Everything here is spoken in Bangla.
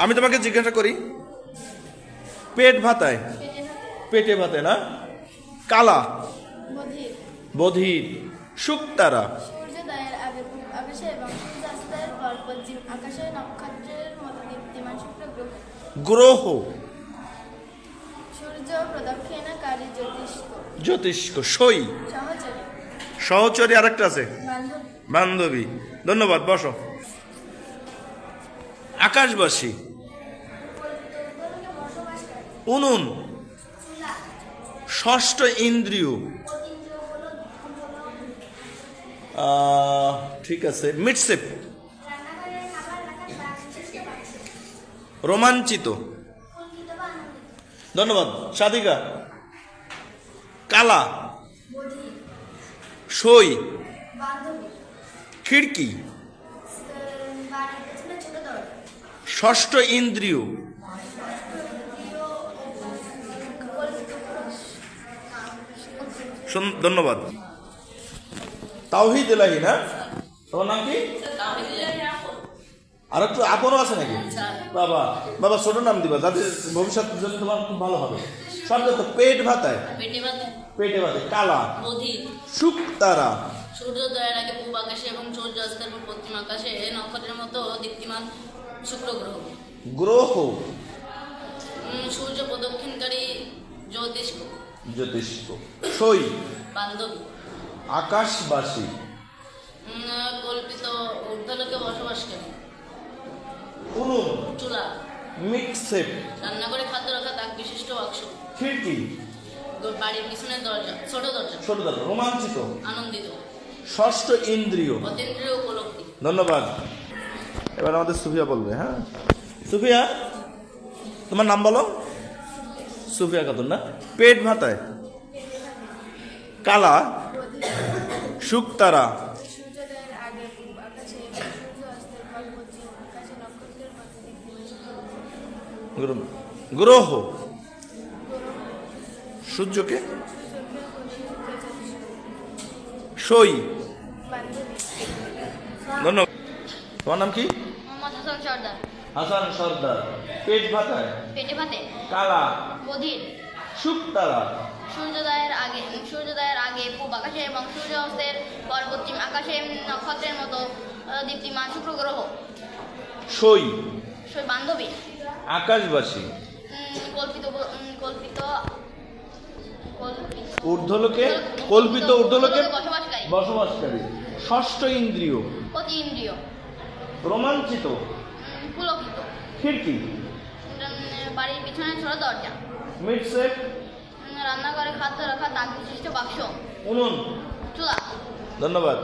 আমি তোমাকে জিজ্ঞাসা করি পেট ভাতায়? পেটে ভাতে না? কালা? বধির। শুক্তারা? গ্রহ? জ্যোতিষ্ক। সই। সহচরী। সহচরী আরেকটা আছে। বান্ধবী। ধন্যবাদ বসো। আকাশবাসী। উনুন। ষষ্ঠ ইন্দ্রিয়। ঠিক আছে মিটসেপ। রোমাঞ্চিত। ধন্যবাদ সাধিকা। কালা। সই। খিড়কি। ষষ্ঠ ইন্দ্রিয়। ধন্যবাদ। তাওহিদ এলাহি না? তোমার নাম কি? আর একটু আপনও আছে নাকি? বাবা বাবা ছোট নাম দিবা যাতে ভবিষ্যৎ জন্য তোমার খুব ভালো হবে। শব্দ তো পেট ভাতায় পেটে বাঁধে পেটে ভাতে কালা শুক্তারা সূর্যোদয়ের আগে পূব আকাশে এবং সূর্যাস্তের পর পশ্চিম আকাশে নক্ষত্রের মতো দীপ্তিমান শুক্র গ্রহ। গ্রহ। সূর্য প্রদক্ষিণকারী জ্যোতিষ্ক। জ্যোতিষ্ক। সই বান্ধবী। আকাশবাসী। উম, কল্পিত ঊর্ধ্বলোকে বসবাসকারী উনুন। চুলা। মিক্সেপ রান্নাঘরে খাদ্য রাখা তাক বিশিষ্ট বাক্স। খিড়কি। বাড়ির পিছনের দরজা ছোট দরজা। ছোট রোমাঞ্চিত। আনন্দিত। ষষ্ঠ ইন্দ্রিয়। অতীন্দ্রিয় উপলব্ধি। ধন্যবাদ। এবার আমাদের সুফিয়া বলবে হ্যাঁ? সুফিয়া তোমার নাম বলো? সুফিয়া খাতুন না? পেট ভাতায়। কালা শুকতারা। গ্রহ সূর্যকে? সই। ধন্যবাদ। তোমার নাম কি? হাসান সর্দার। পেট ভাতায়? পেটে ভাতে। কালা। বধির। শুকতারা। সূর্যোদয়ের আগে সূর্যোদয়ের আগে পূব আকাশে এবং সূর্য অস্তের পর পশ্চিম আকাশে নক্ষত্রের মতো দীপ্তিমান শুক্র গ্রহ সই সে বান্ধবী। আকাশবাসী। কল্পিত কল্পিত ঊর্ধ্বলোকে? কল্পিত ঊর্ধ্বলোকে? বসবাসকারী। ষষ্ঠ ইন্দ্রিয়। অতি ইন্দ্রিয়। রোমাঞ্চিত। পুলকিত। খিড়কি। বাড়ির পিছনে ছোট দরজা। মিডসেপ তাক বিশিষ্ট বাক্স। উনুন চুলা। ধন্যবাদ।